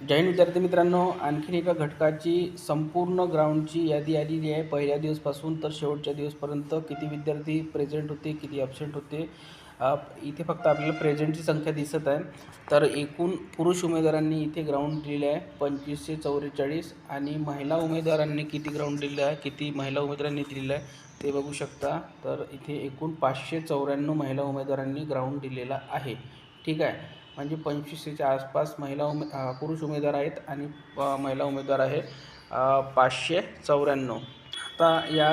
जैन विद्यार्थी मित्रांनो आणखीन एका घटकाची संपूर्ण ग्राउंडची यादी आलेली आहे. पहिल्या दिवसपासून तर शेवटच्या दिवसपर्यंत किती विद्यार्थी प्रेझेंट होते किती ॲबसेंट होते इथे फक्त आपल्याला प्रेझेंटची संख्या दिसत आहे. तर एकूण पुरुष उमेदवारांनी इथे ग्राउंड दिलेले आहे पंचवीसशे चौवेचाळीस आणि महिला उमेदवारांनी किती ग्राउंड दिलेलं आहे किती महिला उमेदवारांनी दिलेलं आहे ते बघू शकता. तर इथे एकूण पाचशे चौऱ्याण्णव महिला उमेदवारांनी ग्राउंड दिलेला आहे. ठीक आहे. म्हणजे पंचवीसशेच्या आसपास महिला उमे पुरुष उमेदवार आहेत आणि महिला उमेदवार आहे पाचशे चौऱ्याण्णव. आता या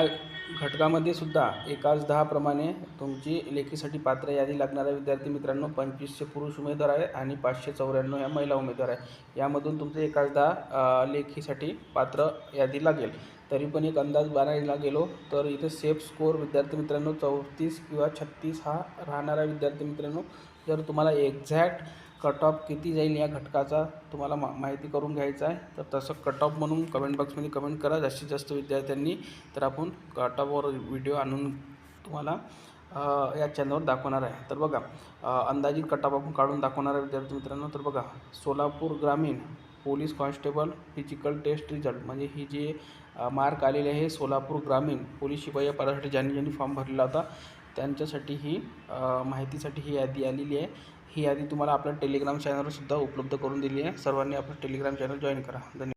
घटकामध्ये सुद्धा एकाच दहाप्रमाणे तुमची लेखीसाठी पात्र यादी लागणाऱ्या विद्यार्थी मित्रांनो पंचवीसशे पुरुष उमेदवार आहे आणि पाचशे चौऱ्याण्णव ह्या महिला उमेदवार आहे यामधून तुमचं एकाच दहा लेखीसाठी पात्र यादी लागेल. तरी पण एक अंदाज बारायला गेलो तर इथे सेफ स्कोअर विद्यार्थी मित्रांनो चौतीस किंवा छत्तीस हा राहणारा विद्यार्थी मित्रांनो जर तुम्हाला एक्झॅक्ट कट ऑफ किती जाईल या घटकाचा तुम्हाला मा माहिती करून घ्यायचा आहे. तर तसं कट ऑफ म्हणून कमेंट बॉक्समध्ये कमेंट करा. जास्तीत जास्त विद्यार्थ्यांनी तर आपण कट ऑफवर व्हिडिओ आणून तुम्हाला या चॅनलवर दाखवणार आहे. तर बघा अंदाजित कट ऑफ आपण काढून दाखवणार आहे विद्यार्थी मित्रांनो. तर बघा सोलापूर ग्रामीण police constable physical test result म्हणजे ही जी मार्क आलेले आहे सोलापूर ग्रामीण पोलीस शिपाई या पदासाठी ज्यांनी ज्यांनी फॉर्म भरलेला होता त्यांच्यासाठी ही माहितीसाठी ही यादी आलेली आहे. ही यादी तुम्हाला आपल्या टेलिग्राम चॅनलवर सुद्धा उपलब्ध करून दिली आहे. सर्वांनी आपलं टेलिग्राम चॅनल जॉईन करा. धन्यवाद.